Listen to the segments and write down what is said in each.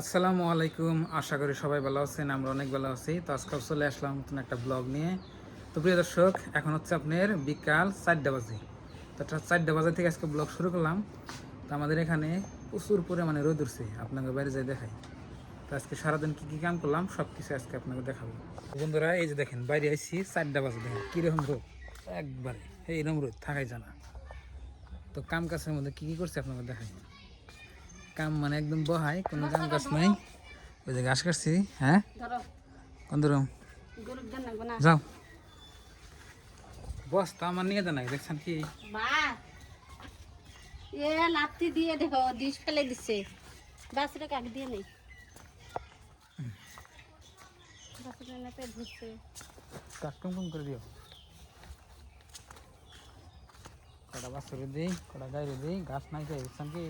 আসসালামু আলাইকুম। আশা করি সবাই ভালো আছেন, আমরা অনেক ভালো আছি। তো আজকাল চলে আসলাম নতুন একটা ব্লগ নিয়ে। তো প্রিয় দর্শক, এখন হচ্ছে আপনার বিকাল চারটা বাজে। তো চারটা বাজে থেকে আজকে ব্লগ শুরু করলাম। তো আমাদের এখানে প্রচুর পরিমাণে রোদ উঠছে, আপনাকে বাইরে যাই দেখাই। তো আজকে সারাদিন কী কী কাম করলাম সব কিছু আজকে আপনাকে দেখাবো। বন্ধুরা, এই যে দেখেন, বাইরে আইসি চারটা বাজে দেখেন, কীরকম রোদ। একবারে, এইরকম রোদ, থাকাই জানা তো কাম কাজের মধ্যে কী কী করছে আপনাকে দেখাই। কাম মানে একদম বহাই কোনো কাম কাজ নাই। ওই যে ঘাস কাটছি হ্যাঁ? কোন গোনা যাও। বস্তা আমার নিয়ে দেন দেখছেন কি? এ লাত্তি দিয়ে দেখো ডিশ ফেলে দিচ্ছে বাসরে কাক দিয়ে নেই। বাসরে না পেট কাক টুম টুম করে দিও। কটা বাসরে দিই কটা গাইরে দিই ঘাস নাই যাই দেখছেন কি?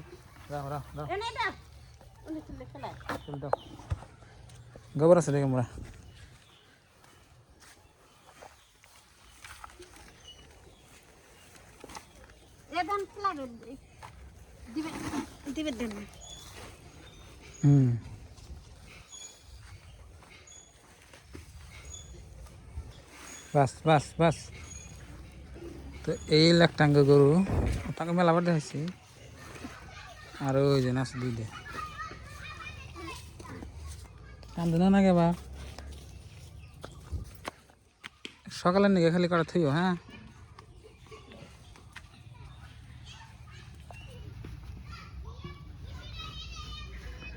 গোবর আছে দেখে মোরা? হুম। বাস বাস বাস। তো এই লাখ টাঙ্গ গরু টাঙ্গ মেলা বার দেখাইছি। আর ওই যে নাচ দুই দে কান্দে না নাগে বা সকালের নিকে খালি করা থইও হ্যাঁ?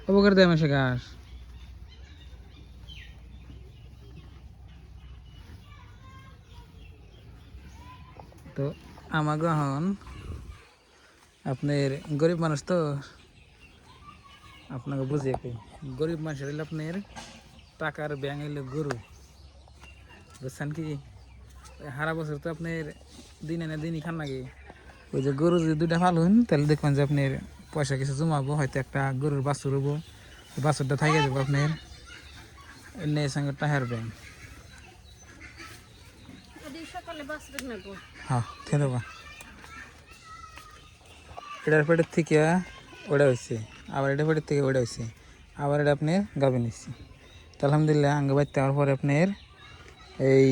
উপকার দেয় মাসে ঘাস। তো আমার গ্রহণ আপনার গরিব মানুষ তো আপনাকে বুঝিয়ে কই গরিব মানুষের হইলে আপনার টাকার ব্যাংক হইলে গরু। বুঝছেন কি? সারা বছর তো আপনার দিন এনে দিনই খান নাকি? ওই যে গরু যদি দুইটা ভালো হন তাহলে দেখবেন যে আপনার পয়সা কিছু জমাবো হয়তো একটা গরুর বাছুর হব। বাছুরটা থাকে যাব আপনার এনে সঙ্গে টাকার বাসরে হ্যাঁ খেয়ে দেবা। এটার পেটের থেকে ওটা হয়েছে আবার এটা পেটের থেকে ওটা হয়েছে আবার এটা আপনার গাবে নিচ্ছে তো আলহামদুলিল্লাহ, আঙ্গে বাড়তে হওয়ার পরে আপনার এই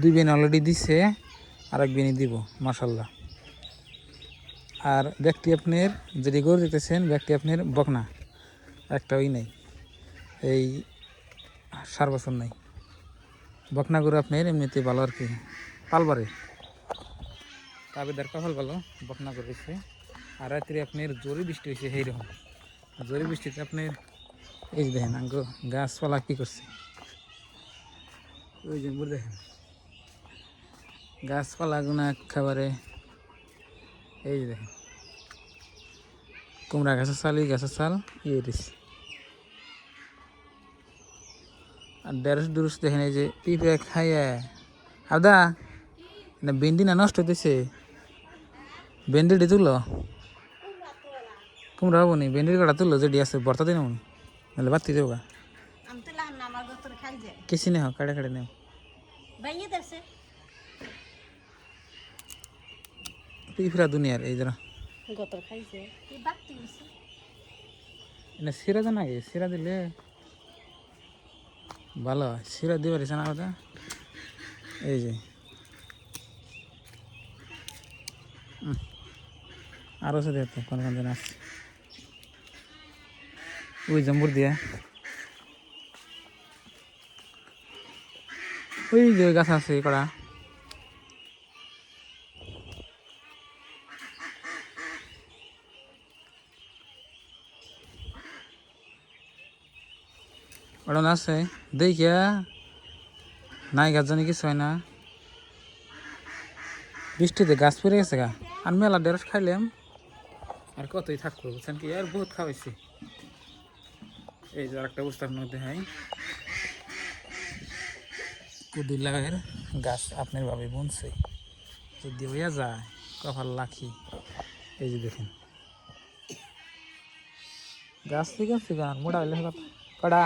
দুই বিন অলরেডি দিচ্ছে আর এক বিনই দিব মাসাল্লাহ আর ব্যক্তি আপনার যদি গরু দেখতেছেন, ব্যক্তি আপনার বকনা, একটা ওই নেই, এই সার বছর নাই। বকনা গরু আপনার এমনিতে ভালো আর কি পালবারে কাবেদার কপাল ভালো, বকনা করেছে আর রাত্রে আপনার জোরে বৃষ্টি হয়েছে সেই রকম জোরে বৃষ্টিতে আপনার, এই দেখেন আঙ্গ গাছপালা কি করছে? ওই যে দেখেন। গাছপালা গুনা খাবারে এই যে দেখেন। কুমড়া গাছের চাল, এই গাছের চাল ইয়ে দিচ্ছে আর দেড়শো দুরুশ দেখেন, এই যে পিঁপড়ে খাইয়া। আদা না ভেন্ডি না নষ্ট হইতেছে? ভেন্ডিটি তুলো। কুমড়া হব নি? ভেন্ডির কটা তুলো যেটি আছে বর্তা দিন নাহলে বাতি দেবো গা। আমি তো লাম না আমার গোতর খাই যায় কেসি নেও কাটে কাটে নেও পিঁপড়া দুনিয়ার এই যারা গোতর খাইছে এনে সিরা দেন আগে সিরা দিলে। ভালো সিরা দিয়ে পারিস না কথা। এই যে। উম। আরও সাথে কোন কোন জন আসছে ওই জম্বুর দিয়া। ওই যে গাছ আছে কড়া ওটা আছে? দেখিয়া নাই গাছ জানি কিছু হয় না। বৃষ্টিতে গাছ পড়ে গেছে গা। আর মেলা ডেরস খাইলাম। আর কতই থাকব, বুঝছেন কি? আর বহুত খাওয়াইছি। এই যে আরেকটা বস্তার মধ্যে হয় কুদিলার গাছ আপনার ভাবে বুনছে। যদি হইয়া যায়, কপাল লাখি। এই যে দেখেন। গাছ থেকে আছে গান মোটা হইলে কড়া।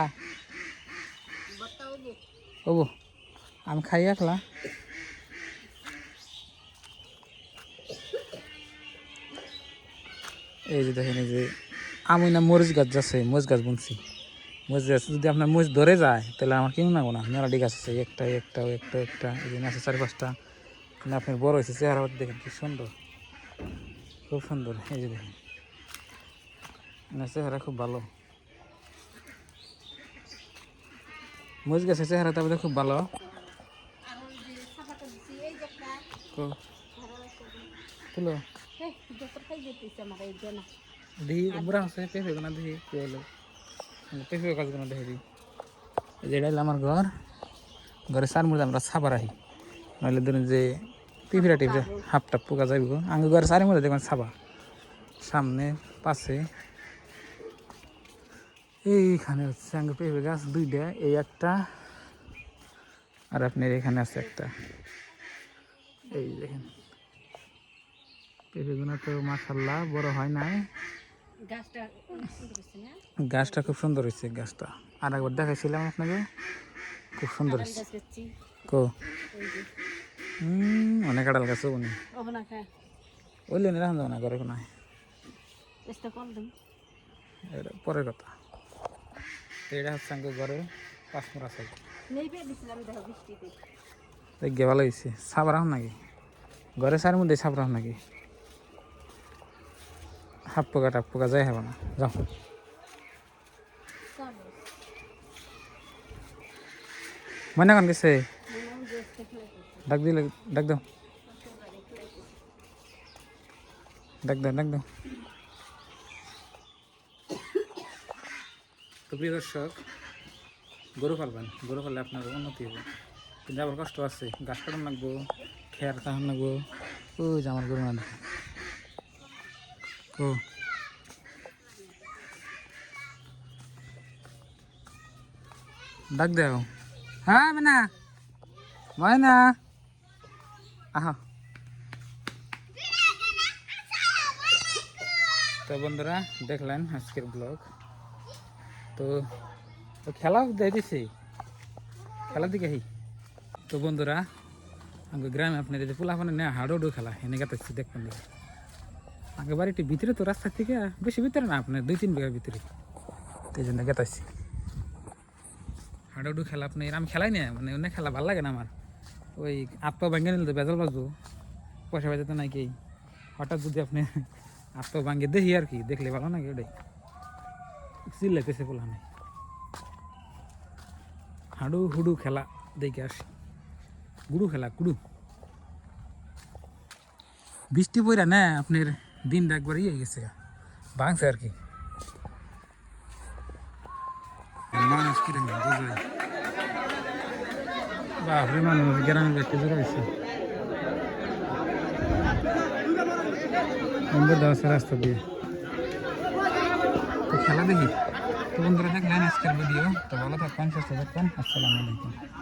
হব আমি খাই একলা। এই যে দেখেন, এই যে আমি না মরিচ গাছ যাচ্ছে, মরিচ গাছ বুনছি। গাছ যদি আপনার মরিচ ধরে যায় তাহলে আমার কিনুন না না। মেলাডি গাছ আছে একটা একটা একটা একটা এই জন্য আছে চারি পাঁচটা। আপনার বড় হয়েছে চেহারা দেখেন কি সুন্দর। খুব সুন্দর এই যে দেখেন। চেহারা খুব ভালো। মরিচ গাছের চেহারা তারপরে খুব ভালো। তুলো। দেখি বুড়া আছে পেঁপে গোনা দেখি কি হলো পেঁপে গাছ গোনা দেখি দিই। এই যে এটা হলো আমার ঘর। ঘরে সার মধ্যে আমরা সাবার আহি নইলে ধরুন যে পিঁপড়া টিপড়া হাফ টাপ পোকা যাইব। আগে ঘরে সারের মধ্যে দেখবেন সাবা সামনে, পাশে। এইখানে হচ্ছে আগে পেঁপে গাছ দুইটা, এই একটা। আর আপনার এখানে আছে একটা। এই দেখেন। পেঁপে গুনা তো মাসাল্লাহ বড় হয় নাই। গাছটা খুব সুন্দর হয়েছে গাছটা। আর একবার দেখাইছিলাম আপনাকে। খুব সুন্দর হয়েছে। কো? হুম অনেক আড়াল গাছ উনি ওখানে খা। ওই লেনে রাখা না কোনো কর এটা পরের কথা। এটা হচ্ছে আমাকে ঘরে নেই পেয়ে দিছিলাম দেখো ভালো হয়েছে। সাপ রাখুন নাকি? ঘরে সারের মধ্যে সাপ রাখুন নাকি? হাফ পোকা টাপ পোকা যাই হবে না, যাও। মনে কন গেছে। ডাক দিলে, ডাক দাও। ডাক দাও ডাক দাও। তো প্রিয় দর্শক, গরু পালবেন, গরু পাললে আপনার উন্নতি হবে। কিন্তু আবার কষ্ট আছে গাছ কাটান লাগবো, খেয়ার কাটান লাগবো। ওই যে আমার গরু না ও। ডাক দেও হ্যাঁ মেনা। ময়না। আহা। তো বন্ধুরা, দেখলেন আজকের ব্লগ। তো খেলা দেখেছি খেলার দিকে হি তো বন্ধুরা আগে গ্রামে আপনার পোলাপানে নেয় হাডোডো খেলা এনে গেতেছি দেখবেন। আগে বাড়িটি ভিতরে তো রাস্তা থেকে বেশি ভিতরে না আপনার দুই তিন বিঘার ভিতরে। এই জন্য গেতাছি হাডোডু খেলা আপনি আমি খেলাই না মানে অনেক খেলা ভালো লাগে না আমার। ওই আত্মা ভাঙ্গে নিলে তো বেজাল বাজবো। পয়সা বাজাতে নাই কি হঠাৎ যদি আপনি আত্মা ভাঙ্গে দেখি আর কি দেখলে ভালো নাকি ওটাই? চিল্লাইতেছে বলা নাই হাডু হুডু খেলা দেখে আসি। গুড়ু খেলা কুড়ু। বৃষ্টি পইরা না আপনার দিনটা একবার ইয়ে গেছে ভাঙছে আর কি মানুষ কীরকম বুঝে বাপরে মানুষ গ্রামের ব্যক্তি জোড়া হয়েছে নম্বর দেওয়া আছে রাস্তা দিয়ে তো খেলা দেখি তো বন্ধুরা দেখলেন আজকের ভিডিও তো ভালো থাকবেন সুস্থ থাকবেন আসসালামু আলাইকুম